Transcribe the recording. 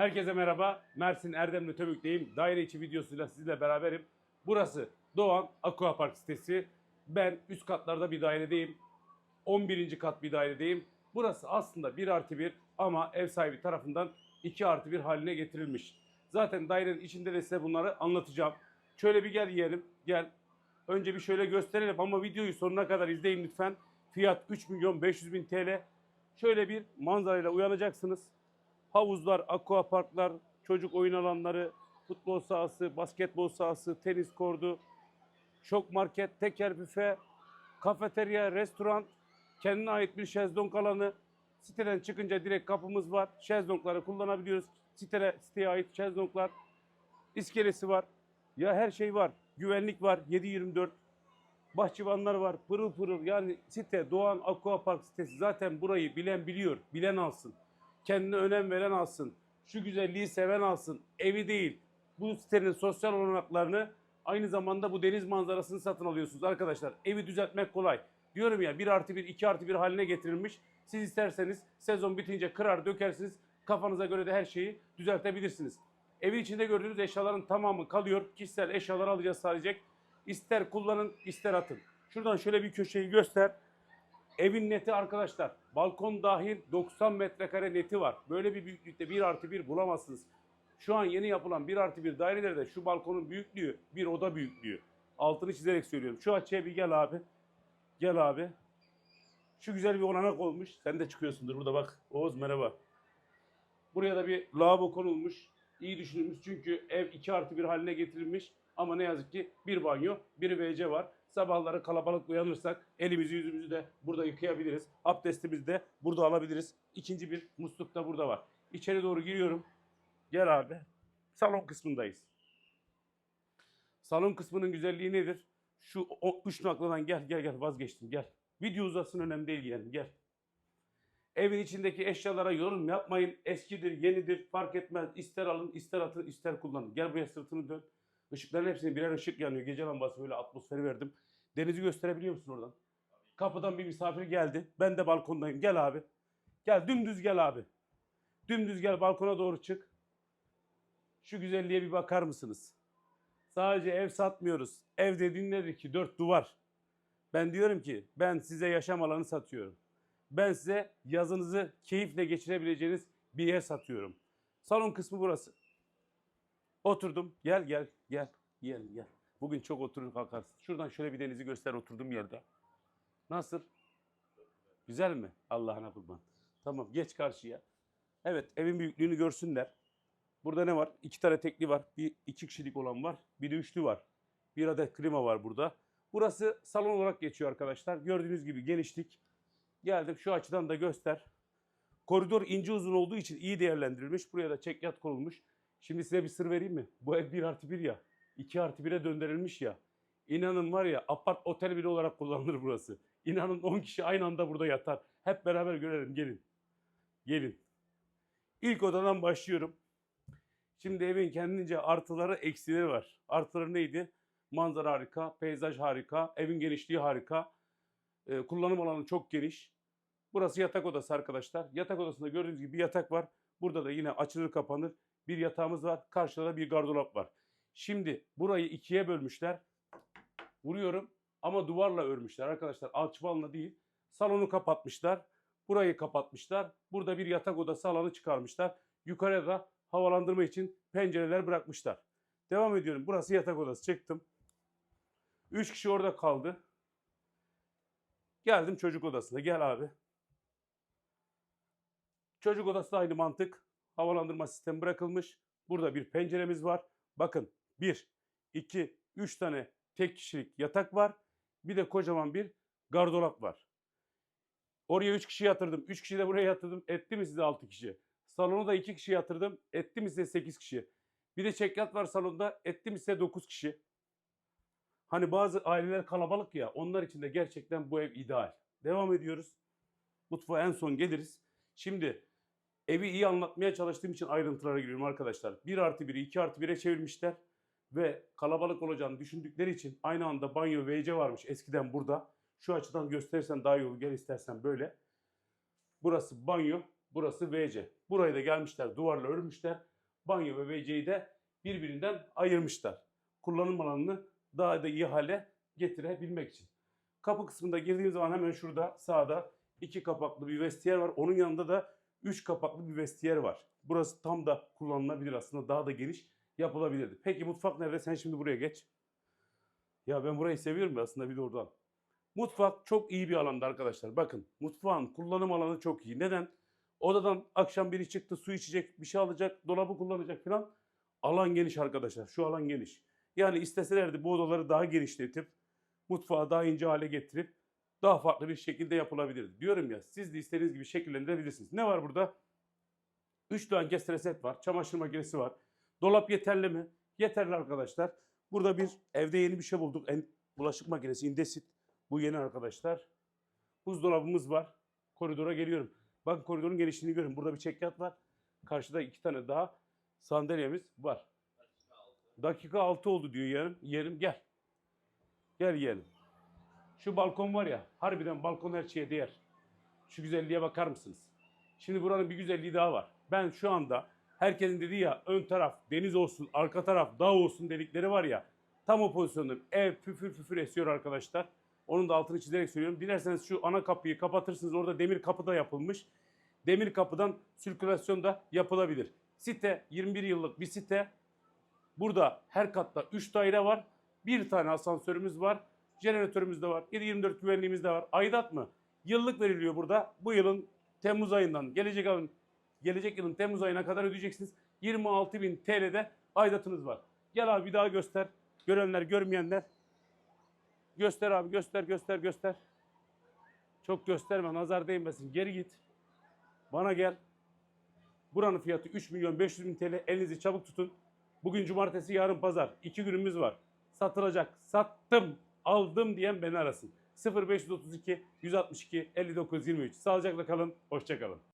Herkese merhaba. Mersin Erdemli Töbük'teyim. Daire içi videosuyla sizinle beraberim. Burası Doğan Aquapark sitesi. Ben üst katlarda bir dairedeyim. 11. kat bir dairedeyim. Burası aslında 1 artı 1 ama ev sahibi tarafından 2 artı 1 haline getirilmiş. Zaten dairenin içinde de size bunları anlatacağım. Şöyle bir gel yiyelim. Gel. Önce bir şöyle gösterelim ama videoyu sonuna kadar izleyin lütfen. Fiyat 3 milyon 500 bin TL. Şöyle bir manzarayla uyanacaksınız havuzlar, aquaparklar, çocuk oyun alanları, futbol sahası, basketbol sahası, tenis kordu, şok market, teker büfe, kafeterya, restoran, kendine ait bir şezlong alanı. Siteden çıkınca direkt kapımız var. Şezlongları kullanabiliyoruz. Siteye, siteye ait şezlonglar. İskelesi var. Ya her şey var. Güvenlik var. 7-24. Bahçıvanlar var. Pırıl pırıl. Yani site Doğan Aquapark sitesi zaten burayı bilen biliyor. Bilen alsın kendine önem veren alsın. Şu güzelliği seven alsın. Evi değil. Bu sitenin sosyal olanaklarını aynı zamanda bu deniz manzarasını satın alıyorsunuz arkadaşlar. Evi düzeltmek kolay. Diyorum ya 1 artı 1, 2 artı 1 haline getirilmiş. Siz isterseniz sezon bitince kırar dökersiniz. Kafanıza göre de her şeyi düzeltebilirsiniz. Evin içinde gördüğünüz eşyaların tamamı kalıyor. Kişisel eşyalar alacağız sadece. İster kullanın ister atın. Şuradan şöyle bir köşeyi göster. Evin neti arkadaşlar. Balkon dahil 90 metrekare neti var. Böyle bir büyüklükte 1 artı 1 bulamazsınız. Şu an yeni yapılan 1 artı 1 dairelerde şu balkonun büyüklüğü bir oda büyüklüğü. Altını çizerek söylüyorum. Şu açıya bir gel abi. Gel abi. Şu güzel bir olanak olmuş. Sen de çıkıyorsundur burada bak. Oğuz merhaba. Buraya da bir lavabo konulmuş. İyi düşünülmüş çünkü ev 2 artı 1 haline getirilmiş. Ama ne yazık ki bir banyo, bir WC var. Sabahları kalabalık uyanırsak elimizi yüzümüzü de burada yıkayabiliriz. Abdestimizi de burada alabiliriz. İkinci bir musluk da burada var. İçeri doğru giriyorum. Gel abi. Salon kısmındayız. Salon kısmının güzelliği nedir? Şu o, üç nakladan gel gel gel vazgeçtim gel. Video uzasın önemli değil yani gel. Evin içindeki eşyalara yorum yapmayın. Eskidir, yenidir fark etmez. İster alın, ister atın, ister kullanın. Gel buraya sırtını dön. Işıkların hepsine birer ışık yanıyor. Gece lambası böyle atmosferi verdim. Denizi gösterebiliyor musun oradan? Kapıdan bir misafir geldi. Ben de balkondayım. Gel abi. Gel dümdüz gel abi. Dümdüz gel balkona doğru çık. Şu güzelliğe bir bakar mısınız? Sadece ev satmıyoruz. Ev dediğin nedir ki? Dört duvar. Ben diyorum ki ben size yaşam alanı satıyorum. Ben size yazınızı keyifle geçirebileceğiniz bir yer satıyorum. Salon kısmı burası. Oturdum. Gel gel gel. Gel gel. Bugün çok oturur kalkarsın. Şuradan şöyle bir denizi göster oturduğum yerde. Nasıl? Güzel mi? Allah'ına kurban. Tamam geç karşıya. Evet evin büyüklüğünü görsünler. Burada ne var? İki tane tekli var. Bir iki kişilik olan var. Bir de üçlü var. Bir adet klima var burada. Burası salon olarak geçiyor arkadaşlar. Gördüğünüz gibi genişlik. Geldim şu açıdan da göster. Koridor ince uzun olduğu için iyi değerlendirilmiş. Buraya da çekyat konulmuş. Şimdi size bir sır vereyim mi? Bu ev 1 artı 1 ya. 2 artı 1'e döndürülmüş ya. İnanın var ya apart otel bile olarak kullanılır burası. İnanın 10 kişi aynı anda burada yatar. Hep beraber görelim gelin. Gelin. İlk odadan başlıyorum. Şimdi evin kendince artıları eksileri var. Artıları neydi? Manzara harika, peyzaj harika, evin genişliği harika. Ee, kullanım alanı çok geniş. Burası yatak odası arkadaşlar. Yatak odasında gördüğünüz gibi bir yatak var. Burada da yine açılır kapanır bir yatağımız var. Karşıda da bir gardırop var. Şimdi burayı ikiye bölmüşler. Vuruyorum ama duvarla örmüşler arkadaşlar. Alçıvanla değil. Salonu kapatmışlar. Burayı kapatmışlar. Burada bir yatak odası alanı çıkarmışlar. Yukarıda havalandırma için pencereler bırakmışlar. Devam ediyorum. Burası yatak odası. Çıktım. Üç kişi orada kaldı. Geldim çocuk odasına. Gel abi. Çocuk odası da aynı mantık havalandırma sistemi bırakılmış. Burada bir penceremiz var. Bakın 1, 2, 3 tane tek kişilik yatak var. Bir de kocaman bir gardırop var. Oraya 3 kişi yatırdım. 3 kişi de buraya yatırdım. Etti mi size 6 kişi? Salona da 2 kişi yatırdım. Etti mi size 8 kişi? Bir de çekyat var salonda. Etti mi size 9 kişi? Hani bazı aileler kalabalık ya. Onlar için de gerçekten bu ev ideal. Devam ediyoruz. Mutfağa en son geliriz. Şimdi Evi iyi anlatmaya çalıştığım için ayrıntılara giriyorum arkadaşlar. 1 artı 1'i 2 artı 1'e çevirmişler. Ve kalabalık olacağını düşündükleri için aynı anda banyo WC varmış eskiden burada. Şu açıdan gösterirsen daha iyi olur. Gel istersen böyle. Burası banyo, burası WC. Burayı da gelmişler duvarla örmüşler. banyo ve WC'yi de birbirinden ayırmışlar. Kullanım alanını daha da iyi hale getirebilmek için. Kapı kısmında girdiğim zaman hemen şurada sağda iki kapaklı bir vestiyer var. Onun yanında da üç kapaklı bir vestiyer var. Burası tam da kullanılabilir aslında. Daha da geniş yapılabilirdi. Peki mutfak nerede? Sen şimdi buraya geç. Ya ben burayı seviyorum aslında bir de oradan. Mutfak çok iyi bir alanda arkadaşlar. Bakın mutfağın kullanım alanı çok iyi. Neden? Odadan akşam biri çıktı su içecek, bir şey alacak, dolabı kullanacak falan. Alan geniş arkadaşlar. Şu alan geniş. Yani isteselerdi bu odaları daha genişletip mutfağı daha ince hale getirip daha farklı bir şekilde yapılabilirdi. Diyorum ya siz de istediğiniz gibi şekillendirebilirsiniz. Ne var burada? 3 tane kestre set var. Çamaşır makinesi var. Dolap yeterli mi? Yeterli arkadaşlar. Burada bir evde yeni bir şey bulduk. En, bulaşık makinesi Indesit. Bu yeni arkadaşlar. Buzdolabımız var. Koridora geliyorum. Bakın koridorun genişliğini görün. Burada bir çekyat var. Karşıda iki tane daha sandalyemiz var. Dakika 6 oldu diyor yeğenim. Yeğenim gel. Gel yeğenim. Şu balkon var ya. Harbiden balkon her şeye değer. Şu güzelliğe bakar mısınız? Şimdi buranın bir güzelliği daha var. Ben şu anda herkesin dediği ya ön taraf deniz olsun, arka taraf dağ olsun dedikleri var ya. Tam o pozisyondayım. Ev püfür püfür esiyor arkadaşlar. Onun da altını çizerek söylüyorum. Dilerseniz şu ana kapıyı kapatırsınız. Orada demir kapı da yapılmış. Demir kapıdan sirkülasyon da yapılabilir. Site 21 yıllık bir site. Burada her katta 3 daire var. Bir tane asansörümüz var. Jeneratörümüz de var. 7-24 güvenliğimiz de var. Aidat mı? Yıllık veriliyor burada. Bu yılın Temmuz ayından gelecek ayın gelecek yılın Temmuz ayına kadar ödeyeceksiniz. 26.000 TL'de aidatınız var. Gel abi bir daha göster. Görenler, görmeyenler. Göster abi, göster, göster, göster. Çok gösterme, nazar değmesin. Geri git. Bana gel. Buranın fiyatı 3 milyon 500 bin TL. Elinizi çabuk tutun. Bugün cumartesi, yarın pazar. İki günümüz var. Satılacak. Sattım, aldım diyen beni arasın. 0532 162 59 23. Sağlıcakla kalın, hoşça kalın.